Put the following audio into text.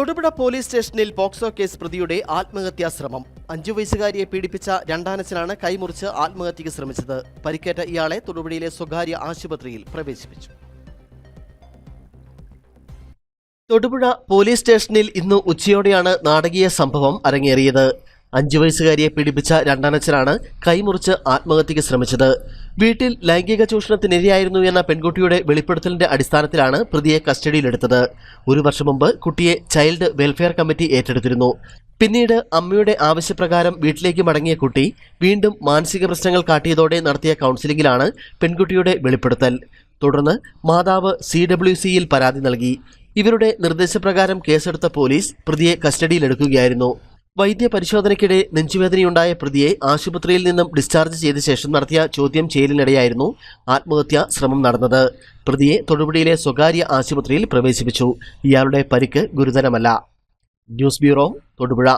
Thodupuzha police സ്റ്റേഷനിൽ POCSO case പ്രതിയുടെ ആത്മഹത്യാ ശ്രമം. അഞ്ചു വയസ്സുകാരിയെ പീഡിപ്പിച്ച രണ്ടാനച്ചനാണ് കൈമുറിച്ച് ആത്മഹത്യയ്ക്ക് ശ്രമിച്ചത്. പരിക്കേറ്റ ഇയാളെ തൊടുപുഴയിലെ സ്വകാര്യ ആശുപത്രിയിൽ പ്രവേശിപ്പിച്ചു. തൊടുപുഴ പോലീസ് സ്റ്റേഷനിൽ ഇന്ന് ഉച്ചയോടെയാണ് നാടകീയ സംഭവം അരങ്ങേറിയത്. അഞ്ചു വയസ്സുകാരിയെ പീഡിപ്പിച്ച രണ്ടാനച്ചനാണ് കൈമുറിച്ച് ആത്മഹത്യയ്ക്ക് ശ്രമിച്ചത്. വീട്ടിൽ ലൈംഗിക ചൂഷണത്തിനിരയായിരുന്നു എന്ന പെൺകുട്ടിയുടെ വെളിപ്പെടുത്തലിന്റെ അടിസ്ഥാനത്തിലാണ് പ്രതിയെ കസ്റ്റഡിയിലെടുത്തത്. ഒരു വർഷം മുമ്പ് കുട്ടിയെ ചൈൽഡ് വെൽഫെയർ കമ്മിറ്റി ഏറ്റെടുത്തിരുന്നു. പിന്നീട് അമ്മയുടെ ആവശ്യപ്രകാരം വീട്ടിലേക്ക് മടങ്ങിയ കുട്ടി വീണ്ടും മാനസിക പ്രശ്നങ്ങൾ കാട്ടിയതോടെ നടത്തിയ കൗൺസിലിംഗിലാണ് പെൺകുട്ടിയുടെ വെളിപ്പെടുത്തൽ. തുടർന്ന് മാതാവ് സി ഡബ്ല്യു സിയിൽ പരാതി നൽകി. ഇവരുടെ നിർദ്ദേശപ്രകാരം കേസെടുത്ത പോലീസ് പ്രതിയെ കസ്റ്റഡിയിലെടുക്കുകയായിരുന്നു. വൈദ്യ പരിശോധനയ്ക്കിടെ നെഞ്ചുവേദനയുണ്ടായ പ്രതിയെ ആശുപത്രിയിൽ നിന്നും ഡിസ്ചാർജ് ചെയ്ത ശേഷം നടത്തിയ ചോദ്യം ചെയ്യലിനിടെയായിരുന്നു ആത്മഹത്യാ ശ്രമം നടന്നത്. പ്രതിയെ തൊടുപുഴയിലെ സ്വകാര്യ ആശുപത്രിയിൽ പ്രവേശിപ്പിച്ചു. ഇയാളുടെ പരിക്ക് ഗുരുതരമല്ല. News bureau Thodupuzha.